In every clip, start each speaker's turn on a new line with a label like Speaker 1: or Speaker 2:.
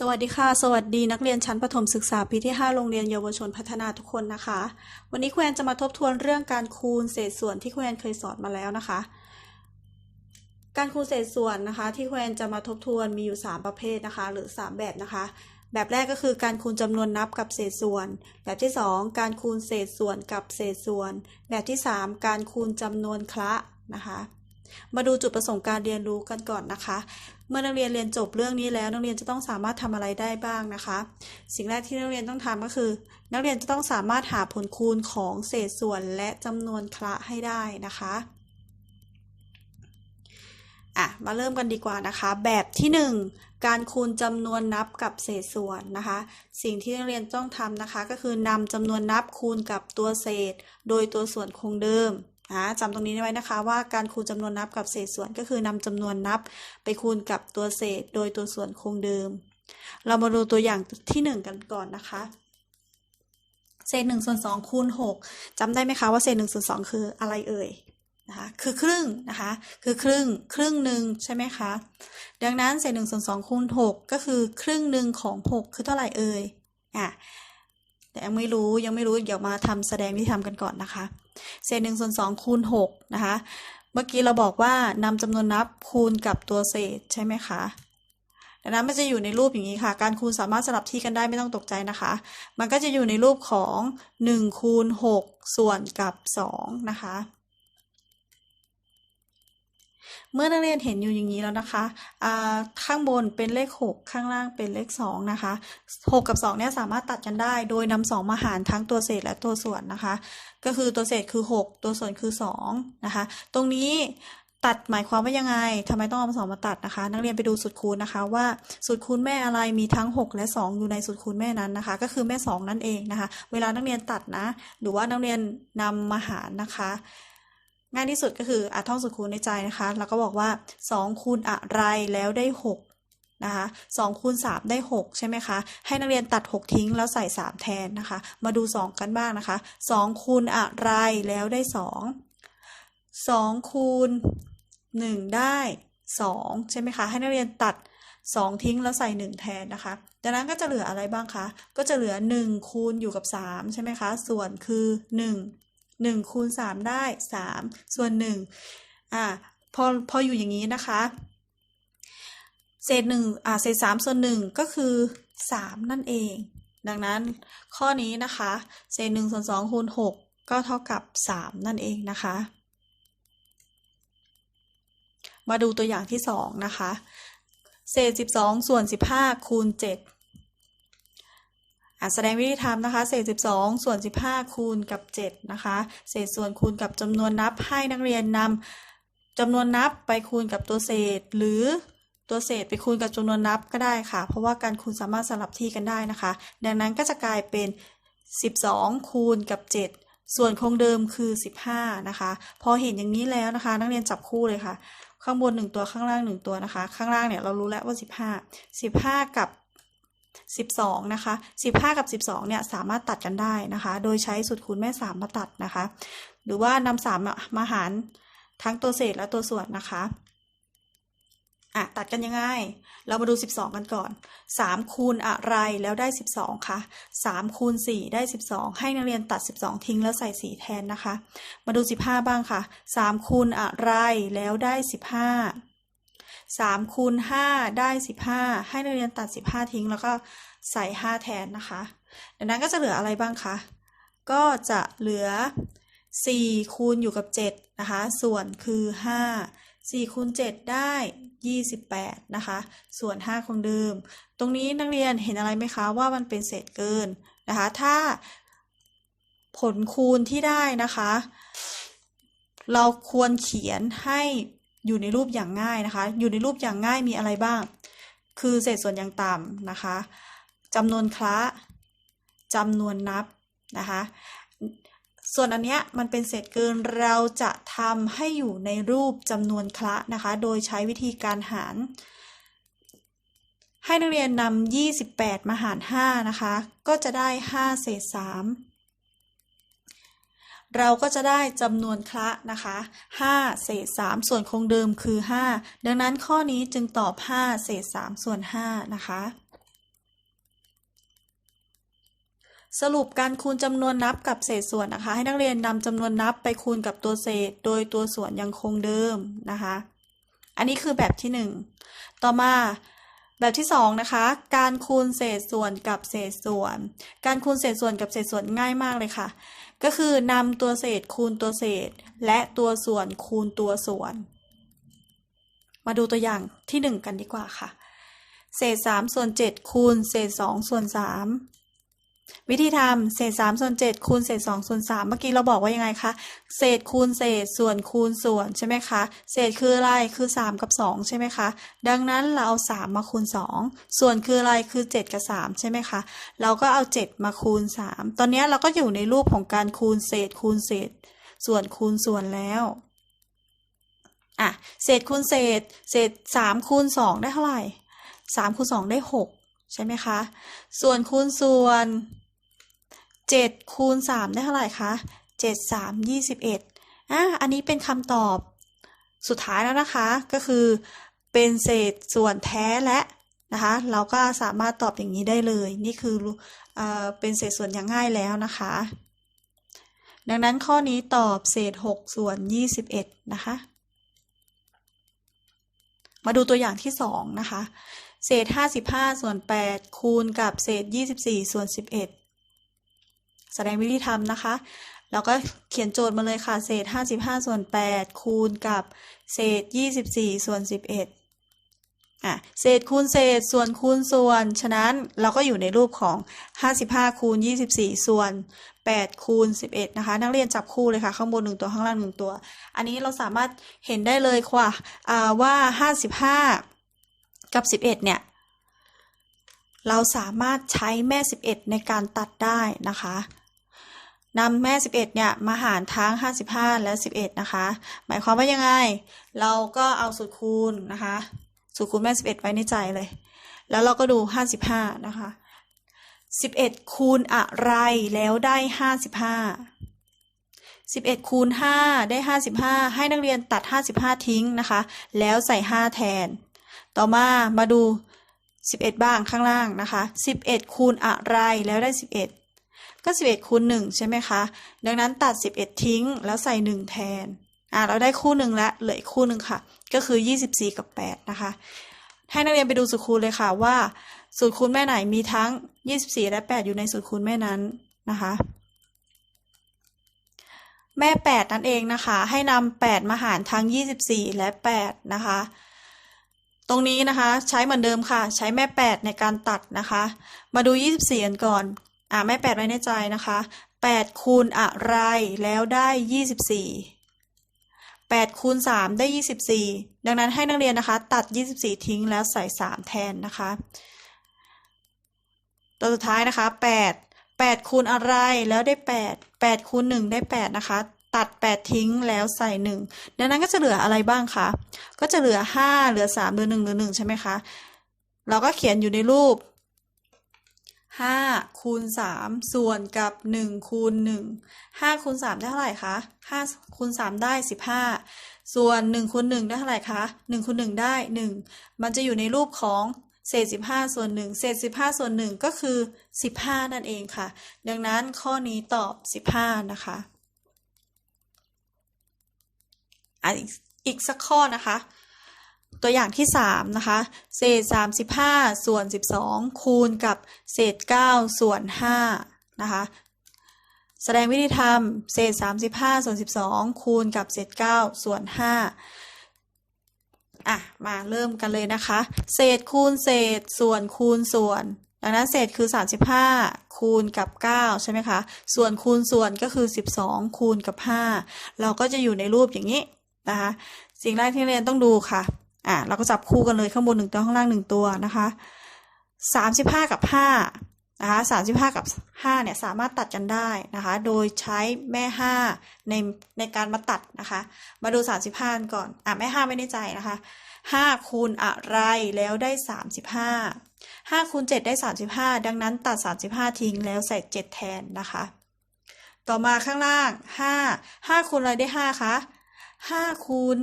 Speaker 1: สวัสดีค่ะ สวัสดีนักเรียนชั้นประถมศึกษาปีที่ 5 โรงเรียนเยาวชนพัฒนาทุกคนนะคะ วันนี้ครูแอนจะมาทบทวนเรื่องการคูณเศษส่วนที่ครูแอนเคยสอนมาแล้วนะคะ การคูณเศษส่วนนะคะ ที่ครูแอนจะมาทบทวนมีอยู่ 3 ประเภทนะคะ หรือ 3 แบบนะคะ แบบแรกก็คือการคูณจำนวนนับกับเศษส่วน แบบที่ 2 การคูณเศษส่วนกับเศษส่วน แบบที่ 3 การคูณจำนวนคละนะคะ มาดูจุดประสงค์การเรียนรู้กันก่อนนะคะ เมื่อนักเรียนเรียนจบเรื่องนี้แล้ว นักเรียนจะต้องสามารถทำอะไรได้บ้างนะคะ สิ่งแรกที่นักเรียนต้องทำก็คือ นักเรียนจะต้องสามารถหาผลคูณของเศษส่วนและจำนวนคละให้ได้นะคะอะมาเริ่มกันดีกว่านะคะ แบบที่ 1 การคูณจำนวนนับกับเศษส่วนนะคะ สิ่งที่นักเรียนต้องทำนะคะ ก็คือนำจำนวนนับคูณกับตัวเศษ โดยตัวส่วนคงเดิม นะจำตรงนี้ไว้นะคะว่าการคูณจำนวนนับกับเศษส่วนก็คือนำจำนวนนับไปคูณกับตัวเศษโดยตัวส่วนคงเดิม เรามาดูตัวอย่างที่ 1 กันก่อนนะคะ เศษหนึ่งส่วนสองคูณหกจำได้ไหมคะว่าเศษหนึ่งส่วนสองคืออะไรเอ่ยนะคะคือครึ่งนะคะคือครึ่งครึ่งหนึ่งใช่ไหมคะดังนั้นเศษหนึ่งส่วนสองคูณหกก็คือครึ่งหนึ่งของหกคือเท่าไหร่เอ่ยอะ แต่ยังไม่รู้ยังไม่รู้เดี๋ยวมาทำแสดงที่ทำกันก่อนนะคะ เศษหนึ่งส่วนสองคูณหกนะคะ เมื่อกี้เราบอกว่านำจำนวนนับคูณกับตัวเศษใช่ไหมคะดังนั้นมันจะอยู่ในรูปอย่างนี้ค่ะ การคูณสามารถสลับที่กันได้ไม่ต้องตกใจนะคะ มันก็จะอยู่ในรูปของ1คูณ6ส่วนกับ2นะคะ เมื่อนักเรียนเห็นอยู่อย่างนี้แล้วนะคะข้างบนเป็นเลข 6 ข้างล่างเป็นเลข 2 นะคะ 6 กับ2เนี่ยสามารถตัดกันได้ โดยนำ2มาหารทั้งตัวเศษและตัวส่วนนะคะ ก็คือตัวเศษคือ 6 ตัวส่วนคือ2นะคะ ตรงนี้ตัดหมายความว่ายังไงทำไมต้องเอาสองมาตัดนะคะ นักเรียนไปดูสูตรคูณนะคะ ว่าสูตรคูณแม่อะไรมีทั้ง 6 และ 2 อยู่ในสูตรคูณแม่นั้นนะคะ ก็คือแม่ 2 นั่นเองนะคะ เวลานักเรียนตัดนะ หรือว่านักเรียนนำมาหารนะคะ ง่ายที่สุดก็คืออะท่องสูตรคูณในใจนะคะ แล้วก็บอกว่า2คูณอะไรแล้วได้ 6 นะคะ2คูณ3ได้ 6 ใช่ไหมคะ ให้นักเรียนตัด 6 ทิ้งแล้วใส่ 3 แทนนะคะ มาดู 2 กันบ้างนะคะ2คูณอะไรแล้วได้ 2 2คูณ1 ได้ 2 ใช่ไหมคะ ให้นักเรียนตัด 2 ทิ้งแล้วใส่ 1 แทนนะคะดังนั้นก็จะเหลืออะไรบ้างคะ ก็จะเหลือ 1 คูณอยู่กับ 3 ใช่ไหมคะ ส่วนคือ 1 1คูณ3ได้ 3 ส่วน1อ่าพอพออยู่อย่างนี้นะคะ เศษ1อ่าเศษ3ส่วน1ก็คือ 3 นั่นเอง ดังนั้นข้อนี้นะคะ เศษ1ส่วน2คูณ6 ก็เท่ากับ 3 นั่นเองนะคะ มาดูตัวอย่างที่ 2 นะคะ เศษ 12 ส่วน 15คูณ7 แสดงวิธีทำนะคะ เศษ 12 ส่วน 15 คูณกับ 7 นะคะ เศษส่วนคูณกับจำนวนนับให้นักเรียนนำจำนวนนับไปคูณกับตัวเศษ หรือตัวเศษไปคูณกับจำนวนนับก็ได้ค่ะ เพราะว่าการคูณสามารถสลับที่กันได้นะคะ ดังนั้นก็จะกลายเป็น 12 คูณกับ 7 ส่วนคงเดิมคือ 15 นะคะ พอเห็นอย่างนี้แล้วนะคะ นักเรียนจับคู่เลยค่ะ ข้างบน 1 ตัวข้างล่าง 1 ตัวนะคะ ข้างล่างเนี่ยเรารู้แล้วว่า 15 15 กับ 12นะคะ15 กับ 12เนี่ยสามารถตัดกันได้นะคะ โดยใช้สูตรคูณแม่ 3 มาตัดนะคะ หรือว่านำ3มาหารทั้งตัวเศษและตัวส่วนนะคะอะตัดกันยังไง เรามาดู 12 กันก่อน 3 คูณอะไรแล้วได้ 12คะ3คูณ4ได้ 12 ให้นักเรียนตัด 12 ทิ้งแล้วใส่ 4 แทนนะคะ มาดู 15 บ้างค่ะ 3 คูณอะไรแล้วได้ 15 3คูณ5ได้ 15 ให้นักเรียนตัด 15 ทิ้ง แล้วก็ใส่ 5 แทนนะคะดังนั้นก็จะเหลืออะไรบ้างคะ ก็จะเหลือ 4 คูณอยู่กับ 7 นะคะ ส่วนคือ 5 4คูณ7ได้ 28 นะคะ ส่วน 5 คงเดิม ตรงนี้นักเรียนเห็นอะไรไหมคะว่ามันเป็นเศษเกินนะคะ ถ้าผลคูณที่ได้นะคะ เราควรเขียนให้ อยู่ในรูปอย่างง่ายนะคะ อยู่ในรูปอย่างง่ายมีอะไรบ้าง คือเศษส่วนอย่างต่ำนะคะจำนวนคละจำนวนนับนะคะ ส่วนอันเนี้ยมันเป็นเศษเกินเราจะทำให้อยู่ในรูปจำนวนคละนะคะ โดยใช้วิธีการหาร ให้นักเรียนนำ28 มาหาร 5 นะคะ ก็จะได้ 5 เศษ 3 เราก็จะได้จำนวนคละนะคะ5เศษ3ส่วนคงเดิมคือ 5 ดังนั้นข้อนี้จึงตอบ 5 เศษ3ส่วน5นะคะสรุปการคูณจำนวนนับกับเศษส่วนนะคะ ให้นักเรียนนำจำนวนนับไปคูณกับตัวเศษ โดยตัวส่วนยังคงเดิมนะคะ อันนี้คือแบบที่หนึ่งต่อมาแบบที่สองนะคะ การคูณเศษส่วนกับเศษส่วน การคูณเศษส่วนกับเศษส่วนง่ายมากเลยค่ะ ก็คือนำตัวเศษคูณตัวเศษ และตัวส่วนคูณตัวส่วน มาดูตัวอย่างที่หนึ่งกันดีกว่าค่ะ เศษสามส่วนเจ็ดคูณ เศษสองส่วนสาม วิธีทำเศษ3ส่วน7คูณเศษ2ส่วน3เมื่อกี้เราบอกว่ายังไงคะเศษคูณเศษส่วนคูณส่วนใช่ไหมคะเศษคืออะไรคือ3กับ2ใช่ไหมคะดังนั้นเราเอา3มาคูณ2ส่วนคืออะไรคือ7กับ3ใช่ไหมคะเราก็เอา7มาคูณ3ตอนนี้เราก็อยู่ในรูปของการคูณเศษคูณเศษ ส่วนคูณส่วนแล้วอะเศษคูณเศษ เศษ3คูณ2ได้เท่าไหร่3คูณ2ได้6 ใช่ไหมคะ ส่วนคูณส่วนเจ็ดคูณสามได้เท่าไหร่คะเจ็ดสามยี่สิบเอ็ดอะอันนี้เป็นคำตอบสุดท้ายแล้วนะคะ ก็คือเป็นเศษส่วนแท้และนะคะ เราก็สามารถตอบอย่างนี้ได้เลย นี่คือเอเป็นเศษส่วนอย่างง่ายแล้วนะคะ ดังนั้นข้อนี้ตอบเศษ 6 ส่วน 21 นะคะ มาดูตัวอย่างที่ 2 นะคะ เศษ 55 ส่วน 8 คูณกับเศษ 24 ส่วน 11 แสดงวิธีทำนะคะ แล้วก็เขียนโจทย์มาเลยค่ะ เศษ 55 ส่วน 8 คูณกับเศษ 24 ส่วน 11อะเศษคูณเศษส่วนคูณส่วน ฉะนั้นเราก็อยู่ในรูปของ 55 คูณ 24 ส่วน 8 คูณ 11 นะคะ นักเรียนจับคู่เลยค่ะ ข้างบน 1 ตัว ข้างล่าง 1 ตัว อันนี้เราสามารถเห็นได้เลยค่ะว่า 55 กับ 11 เนี่ย เราสามารถใช้แม่ 11 ในการตัดได้นะคะนำแม่ 11 เนี่ย มาหารทั้ง 55 และ 11 นะคะ หมายความว่ายังไง เราก็เอาสูตรคูณนะคะ สูตรคูณแม่ 11 ไว้ในใจเลย แล้วเราก็ดู 55 นะคะ 11 คูณอะไรแล้วได้ 55 11 คูณ 5 ได้ 55 ให้นักเรียนตัด 55 ทิ้งนะคะ แล้วใส่ 5 แทน ต่อมามาดู 11 บ้างข้างล่างนะคะ 11 คูณอะไรแล้วได้ 11 ก็ 11 คูณ 1 ใช่ไหมคะ ดังนั้นตัด 11 ทิ้งแล้วใส่ 1 แทน อ่าเราได้คู่หนึ่งแล้วเหลืออีกคู่หนึ่งค่ะ ก็คือ 24 กับ 8 นะคะ ให้นักเรียนไปดูสูตรคูณเลยค่ะว่า สูตรคูณแม่ไหนมีทั้ง 24 และ 8 อยู่ในสูตรคูณแม่นั้นนะคะแม่ 8 นั่นเองนะคะ ให้นำ8มาหารทั้ง 24 และ 8 นะคะ ตรงนี้นะคะใช้เหมือนเดิมค่ะ ใช้แม่ 8 ในการตัดนะคะ มาดู 24กันก่อนอ่าแม่แปดไว้ในใจนะคะแปดคูณอะไรแล้วได้ยี่สิบสี่แปดคูณสามได้ยี่สิบสี่ดังนั้นให้นักเรียนนะคะ ตัดยี่สิบสี่ทิ้งแล้วใส่สามแทนนะคะ ตัวสุดท้ายนะคะแปดแปดคูณอะไรแล้วได้แปดแปดคูณหนึ่งได้แปดนะคะ ตัดแปดทิ้งแล้วใส่หนึ่งดังนั้นก็จะเหลืออะไรบ้างคะ ก็จะเหลือห้าเหลือสามเหลือหนึ่งเหลือหนึ่งใช่ไหมคะ เราก็เขียนอยู่ในรูปห้าคูณสามส่วนกับหนึ่งคูณหนึ่งห้าคูณสามได้เท่าไหร่คะห้าคูณสามได้สิบห้าส่วนหนึ่งคูณหนึ่งได้เท่าไหร่คะหนึ่งคูณหนึ่งได้หนึ่งมันจะอยู่ในรูปของเศษสิบห้าส่วนหนึ่งเศษสิบห้าส่วนหนึ่งก็คือสิบห้านั่นเองค่ะ ดังนั้นข้อนี้ตอบสิบห้านะ คะอีกสักข้อนะคะ ตัวอย่างที่ 3 นะคะ เศษ 35 ส่วน 12 คูณกับเศษ 9 ส่วน5นะคะ แสดงวิธีทำเศษ 35 ส่วน 12 คูณกับเศษ 9 ส่วน 5 อะ มาเริ่มกันเลยนะคะ เศษคูณเศษส่วนคูณส่วนดังนั้นเศษคือ 35 คูณกับ 9 ใช่ไหมคะ ส่วนคูณส่วนก็คือ 12 คูณกับ 5 เราก็จะอยู่ในรูปอย่างนี้ นะคะสิ่งแรกที่เรียนต้องดูค่ะอะเราก็จับคู่กันเลยข้างบนหนึ่งตัวข้างล่างหนึ่งตัวนะคะสามสิบห้ากับห้านะคะสามสิบห้ากับห้าเนี่ยสามารถตัดกันได้นะคะ โดยใช้แม่ห้าในในการมาตัดนะคะ มาดูสามสิบห้าก่อนอะแม่ห้าไม่ในใจนะคะห้าคูณอะไรแล้วได้สามสิบห้าห้าคูณเจ็ดได้สามสิบห้าดังนั้นตัดสามสิบห้าทิ้งแล้วใส่เจ็ดแทนนะคะ ต่อมาข้างล่างห้าห้าคูณอะไรได้ห้าคะ ห้าคูณ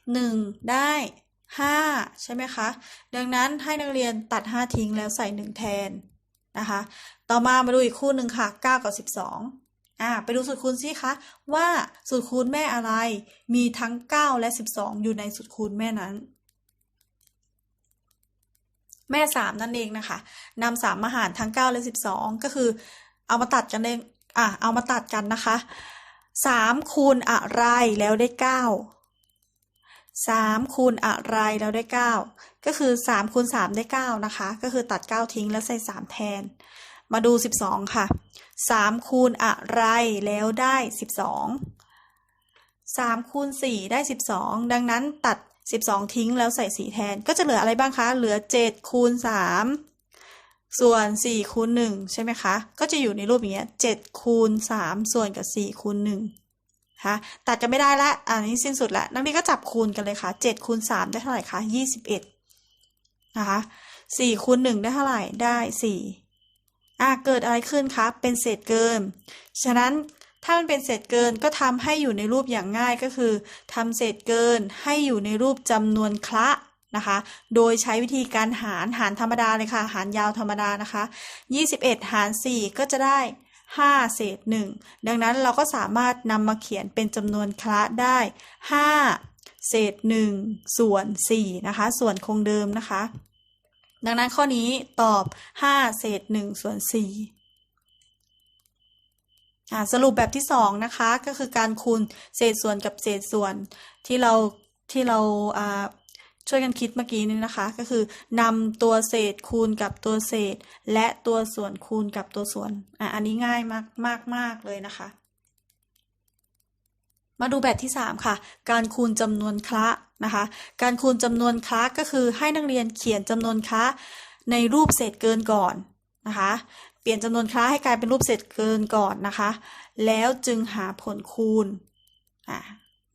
Speaker 1: 1ได้5ใช่ไหมคะ ดังนั้นให้นักเรียนตัด5ทิ้งแล้วใส่1แทนนะคะ ต่อมามาดูอีกคู่หนึ่งค่ะ9กับ12อ่าไปดูสูตรคูณสิคะว่าสูตรคูณแม่อะไรมีทั้ง 9 และ 12 อยู่ในสูตรคูณแม่นั้น แม่ 3 นั่นเองนะคะนำ3มาหารทั้ง 9 และ 12 ก็คือเอามาตัดกันเองอะเอามาตัดกันนะคะ 3คูณอะไรแล้วได้9 3คูณอะไรแล้วได้9ก็คือ3คูณ3ได้9นะคะ ก็คือตัด9ทิ้งแล้วใส่3แทน มาดู12ค่ะ3คูณอะไรแล้วได้12 3คูณ4ได้12ดังนั้นตัด12ทิ้งแล้วใส่4แทน ก็จะเหลืออะไรบ้างคะ เหลือ7คูณ3 ส่วน4คูณ1ใช่ไหมคะ ก็จะอยู่ในรูปอย่างเงี้ย7คูณ3ส่วนกับ4คูณ1คะตัดกันไม่ได้ละอันนี้สิ้นสุดละนักเรียนก็จับคูณกันเลยค่ะ7คูณ3ได้เท่าไหร่คะ21นะคะ4คูณ1ได้เท่าไหร่ได้ 4อะเกิดอะไรขึ้นคะ เป็นเศษเกิน ฉะนั้นถ้ามันเป็นเศษเกินก็ทำให้อยู่ในรูปอย่างง่ายก็คือทำเศษเกินให้อยู่ในรูปจำนวนคละ นะคะ โดยใช้วิธีการหารหารธรรมดาเลยค่ะ หารยาวธรรมดานะคะ 21 หาร 4 ก็จะได้ 5 เศษ 1 ดังนั้นเราก็สามารถนำมาเขียนเป็นจำนวนคละได้ 5 เศษ 1 ส่วน 4 นะคะ ส่วนคงเดิมนะคะ ดังนั้นข้อนี้ตอบ 5 เศษ 1 ส่วน4อ่สรุปแบบที่ 2 นะคะ ก็คือการคูณเศษส่วนกับเศษส่วนที่เราที่เราา ช่วยกันคิดเมื่อกี้นี้นะคะ ก็คือนำตัวเศษคูณกับตัวเศษ และตัวส่วนคูณกับตัวส่วนอะอันนี้ง่ายมากมากมากเลยนะคะ มาดูแบบที่ 3 ค่ะ การคูณจำนวนคละนะคะ การคูณจำนวนคละก็คือให้นักเรียนเขียนจำนวนคละในรูปเศษเกินก่อนนะคะ เปลี่ยนจำนวนคละให้กลายเป็นรูปเศษเกินก่อนนะคะ แล้วจึงหาผลคูณอะ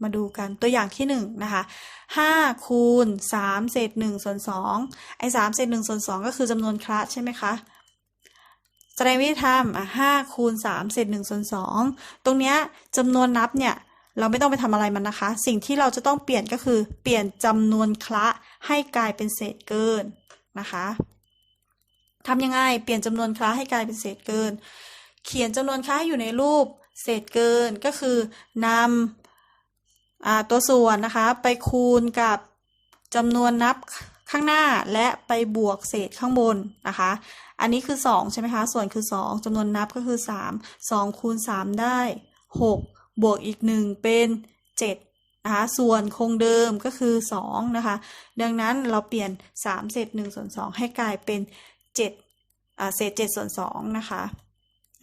Speaker 1: มาดูกันตัวอย่างที่1นนะคะ5คูณ3เศษ1ส่วน2ไอ้3เศษ1ส่วน2ก็คือจำนวนคละใช่ไหมคะแสดงวิธีทำอะ5คูณ3เศษ1ส่วน2ตรงเนี้ยจำนวนนับเนี่ยเราไม่ต้องไปทำอะไรมันนะคะ สิ่งที่เราจะต้องเปลี่ยนก็คือเปลี่ยนจำนวนคละให้กลายเป็นเศษเกินนะคะทำยังไงเปลี่ยนจำนวนคละให้กลายเป็นเศษเกิน เขียนจำนวนคละอยู่ในรูปเศษเกินก็คือนำ ตัวส่วนนะคะไปคูณกับจำนวนนับข้างหน้าและไปบวกเศษข้างบนนะคะ อันนี้คือ 2 ใช่ไหมคะ ส่วนคือ 2จำนวนนับก็คือ 3 2 คูณ 3 ได้ 6 บวกอีก 1 เป็น7นะคะ ส่วนคงเดิมก็คือ 2 นะคะ ดังนั้นเราเปลี่ยน 3 เศษ1ส่วน2 ให้กลายเป็น7อ่าเศษ7ส่วน2นะคะ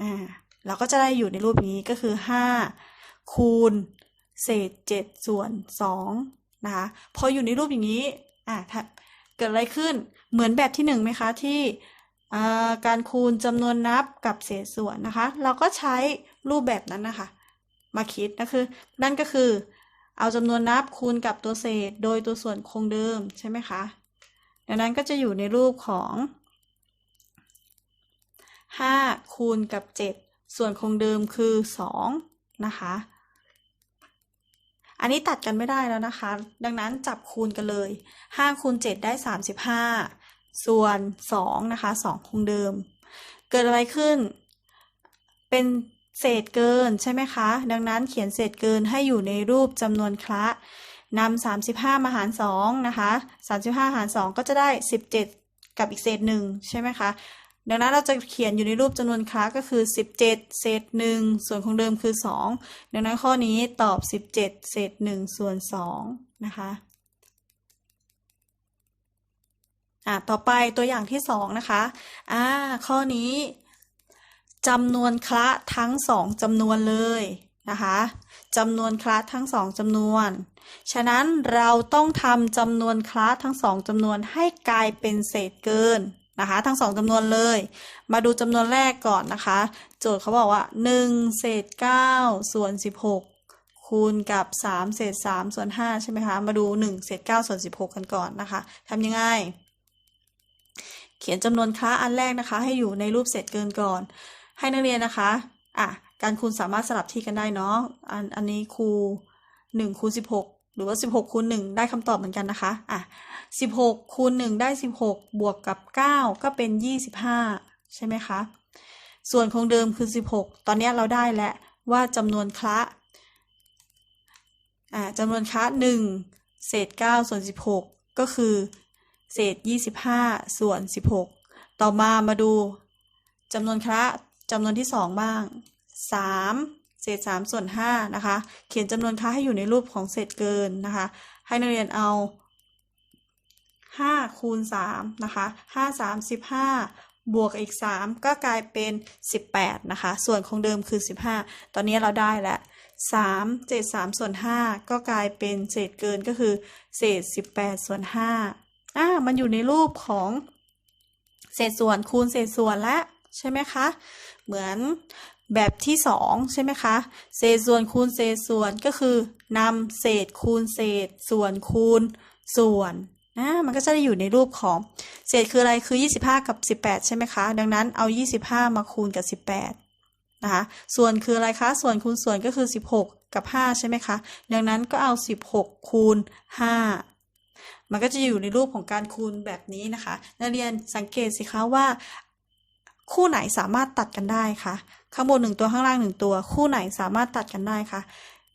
Speaker 1: อ่า เราก็จะได้อยู่ในรูปนี้ก็คือ 5 คูณ เศษ7ส่วน2นะคะพออยู่ในรูปอย่างนี้อ่าเกิดอะไรขึ้นเหมือนแบบที่1ไหมคะที่การคูณจำนวนนับกับเศษส่วนนะคะ เราก็ใช้รูปแบบนั้นนะคะมาคิดนะคือนั่นก็คือ เอาจำนวนนับคูณกับตัวเศษ โดยตัวส่วนคงเดิมใช่ไหมคะดังนั้นก็จะอยู่ในรูปของ5คูณกับ 7 ส่วนคงเดิมคือ 2 นะคะ อันนี้ตัดกันไม่ได้แล้วนะคะ ดังนั้นจับคูณกันเลย5คูณ7ได้ 35 ส่วน 2 นะคะ 2 คงเดิม เกิดอะไรขึ้น เป็นเศษเกินใช่ไหมคะ ดังนั้นเขียนเศษเกินให้อยู่ในรูปจำนวนคละนำ35 มาหาร 2 นะคะ 35 หาร 2 ก็จะได้ 17 กับอีกเศษหนึ่งใช่ไหมคะ ดังนั้นเราจะเขียนอยู่ในรูปจำนวนคลาก็คือ 17 เศษ 1 ส่วนของเดิมคือ 2 ดังนั้นข้อนี้ตอบ 17 เศษ 1 ส่วน 2 นะคะอะต่อไปตัวอย่างที่ 2 นะคะอ่าข้อนี้จำนวนคละทั้ง 2จำนวนเลยนะคะจำนวนคละทั้ง 2จำนวน ฉะนั้นเราต้องทำจำนวนคละทั้ง 2จำนวนให้กลายเป็นเศษเกิน นะคะ ทั้งสองจำนวนเลย มาดูจำนวนแรกก่อนนะคะ โจทย์เขาบอกว่า 1 เศษ 9 ส่วน 16 คูณกับ 3 เศษ 3 ส่วน 5 ใช่ไหมคะ มาดู 1 เศษ 9 ส่วน 16 กันก่อนนะคะทำยังไง เขียนจำนวนค้าอันแรกนะคะ ให้อยู่ในรูปเศษเกินก่อน ให้นักเรียนนะคะ อะ การคูณสามารถสลับที่กันได้เนาะ อันอันนี้คู1คูณ16 หรือว่า 16คูณ1ได้คำตอบเหมือนกันนะคะ อะ 16คูณ1ได้ 16 บวกกับ 9 ก็เป็น 25 ใช่ไหมคะ ส่วนคงเดิมคือ 16 ตอนนี้เราได้แล้วว่าจำนวนคละ อ่าจำนวนคละ 1 เศษ 9 ส่วน 16 ก็คือ เศษ 25 ส่วน 16 ต่อมามาดูจำนวนคละจำนวนที่ 2 บ้าง 3 เศษ3ส่วน5นะคะ เขียนจำนวนคละให้อยู่ในรูปของเศษเกินนะคะ ให้นักเรียนเอา5คูณ3นะคะ5 3 15บวกอีก 3 ก็กลายเป็น 18 นะคะ ส่วนของเดิมคือ 15 ตอนนี้เราได้แล้ว3เศษ3ส่วน 5 ก็กลายเป็นเศษเกินก็คือ เศษ 18 ส่วน5อ่ามันอยู่ในรูปของเศษส่วนคูณเศษส่วนแล้วใช่ไหมคะ เหมือน แบบที่ 2 ใช่ไหมคะ เศษส่วนคูณเศษส่วนก็คือนำเศษคูณเศษ ส่วนคูณส่วนนะมันก็จะได้อยู่ในรูปของเศษคืออะไรคือ 25 กับ 18 ใช่ไหมคะ ดังนั้นเอา 25 มาคูณกับ 18 นะคะ ส่วนคืออะไรคะ ส่วนคูณส่วนก็คือ 16 กับ 5 ใช่ไหมคะ ดังนั้นก็เอา 16 คูณ 5 มันก็จะอยู่ในรูปของการคูณแบบนี้นะคะ นักเรียนสังเกตสิคะว่า คู่ไหนสามารถตัดกันได้คะข้างบนหนึ่งตัวข้างล่างหนึ่งตัว คู่ไหนสามารถตัดกันได้คะ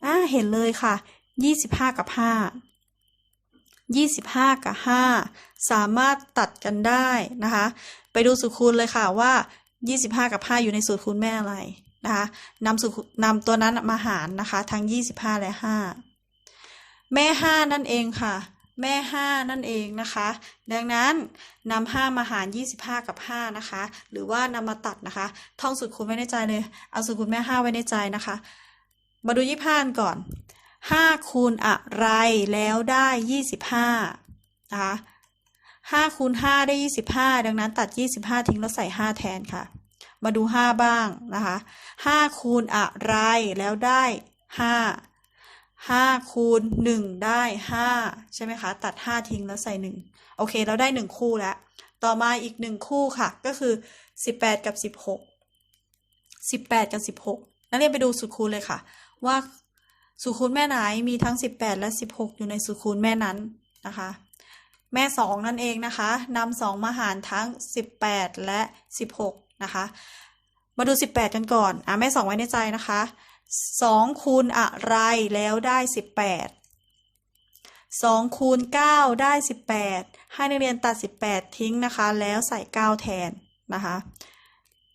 Speaker 1: อ่าเห็นเลยค่ะ25กับ5 25กับ5สามารถตัดกันได้นะคะ ไปดูสูตรคูณเลยค่ะว่า25กับ5อยู่ในสูตรคูณแม่อะไรนะคะนำสูตรนำตัวนั้นมาหารนะคะ ทั้ง25และ5แม่5นั่นเองค่ะ แม่ 5 นั่นเองนะคะ ดังนั้นนำ5มาหาร 25 กับ 5 นะคะ หรือว่านำมาตัดนะคะ ท่องสูตรคูณไว้ในใจเลย เอาสูตรคูณแม่ 5 ไว้ในใจนะคะ มาดู 25 ก่อน 5 คูณอะไรแล้วได้ 25 นะคะ5คูณ5ได้ 25 ดังนั้นตัด 25 ทิ้งแล้วใส่ 5 แทนค่ะ มาดู 5 บ้างนะคะ5คูณอะไรแล้วได้ 5 5 คูณ 1 ได้ 5 ใช่ไหมคะ ตัด 5 ทิ้งแล้วใส่ 1 โอเค เราได้ 1 คู่แล้ว ต่อมาอีก 1 คู่ค่ะ ก็คือ 18 กับ 16 18 กับ 16 นักเรียนไปดูสูตรคูณเลยค่ะ ว่าสูตรคูณแม่ไหนมีทั้ง 18 และ 16 อยู่ในสูตรคูณแม่นั้นนะคะ แม่ 2 นั่นเองนะคะนำ2มาหารทั้ง 18 และ 16 นะคะ มาดู 18 กันก่อน อะ แม่ 2 ไว้ในใจนะคะ 2คูณอะไรแล้วได้18 2คูณ9ได้18ให้นักเรียนตัด18ทิ้งนะคะ แล้วใส่9แทนนะคะ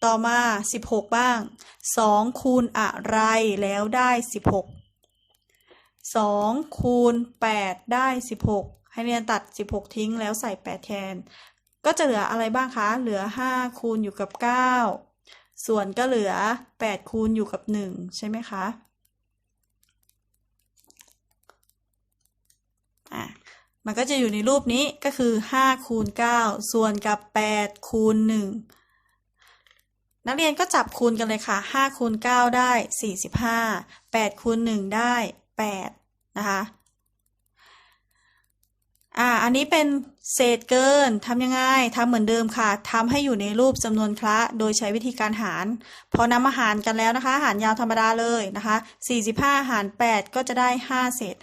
Speaker 1: ต่อมา16บ้าง2คูณอะไรแล้วได้16 2คูณ8ได้16ให้เรียนตัด 16 ทิ้งแล้วใส่ 8 แทน ก็จะเหลืออะไรบ้างคะ เหลือ 5 คูณอยู่กับ 9 ส่วนก็เหลือ 8 คูณอยู่กับ 1 ใช่ไหมคะอะมันก็จะอยู่ในรูปนี้ก็คือ 5 คูณ 9 ส่วนกับ 8 คูณ 1 นักเรียนก็จับคูณกันเลยค่ะ 5 คูณ 9 ได้ 45 8 คูณ 1 ได้ 8 นะคะ อ่า อันนี้เป็นเศษเกินทำยังไงทำเหมือนเดิมค่ะทำให้อยู่ในรูปจำนวนคละ โดยใช้วิธีการหาร พอนำมาหารกันแล้วนะคะ หารยาวธรรมดาเลยนะคะ 45 หาร 8 ก็จะได้ 5 เศษ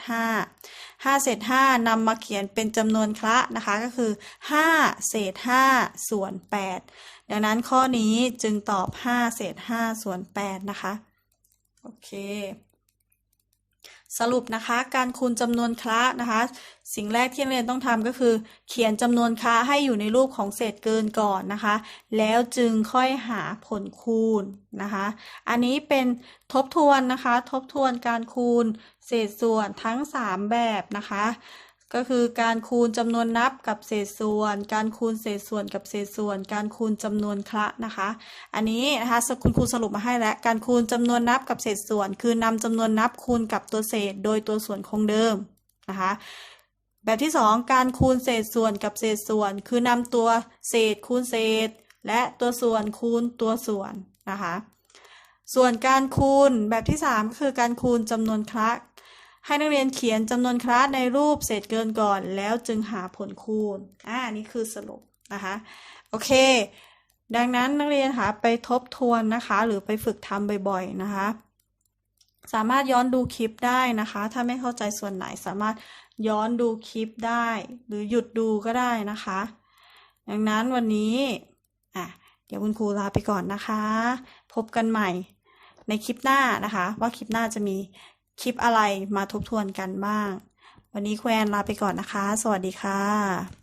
Speaker 1: 5 5 เศษ 5นำมาเขียนเป็นจำนวนคละนะคะ ก็คือ 5 เศษ 5 ส่วน 8 ดังนั้นข้อนี้จึงตอบ 5 เศษ 5 ส่วน 8 นะคะ โอเค สรุปนะคะการคูณจำนวนคละนะคะ สิ่งแรกที่เรียนต้องทำก็คือ เขียนจำนวนคละให้อยู่ในรูปของเศษเกินก่อนนะคะ แล้วจึงค่อยหาผลคูณนะคะ อันนี้เป็นทบทวนนะคะ ทบทวนการคูณเศษส่วนทั้ง 3 แบบนะคะ ก็คือการคูณจำนวนนับกับเศษส่วน การคูณเศษส่วนกับเศษส่วน การคูณจำนวนคละนะคะ อันนี้นะคะคุณครูสรุปมาให้แล้ว การคูณจำนวนนับกับเศษส่วน คือนำจำนวนนับคูณกับตัวเศษ โดยตัวส่วนคงเดิมนะคะ แบบที่ 2 การคูณเศษส่วนกับเศษส่วน คือนำตัวเศษคูณเศษ และตัวส่วนคูณตัวส่วนนะคะ ส่วนการคูณแบบที่3ก็คือการคูณจำนวนคละ ให้นักเรียนเขียนจำนวนคลาสในรูปเศษเกินก่อน แล้วจึงหาผลคูณ อ่านี่คือสรุปนะคะ โอเค ดังนั้นนักเรียนคะไปทบทวนนะคะ หรือไปฝึกทำบ่อยๆนะคะ สามารถย้อนดูคลิปได้นะคะ ถ้าไม่เข้าใจส่วนไหนสามารถย้อนดูคลิปได้ หรือหยุดดูก็ได้นะคะ ดังนั้นวันนี้อะเดี๋ยวคุณครูลาไปก่อนนะคะ พบกันใหม่ในคลิปหน้านะคะ ว่าคลิปหน้าจะมี คลิปอะไรมาทบทวนกันบ้าง วันนี้แควนลาไปก่อนนะคะ สวัสดีค่ะ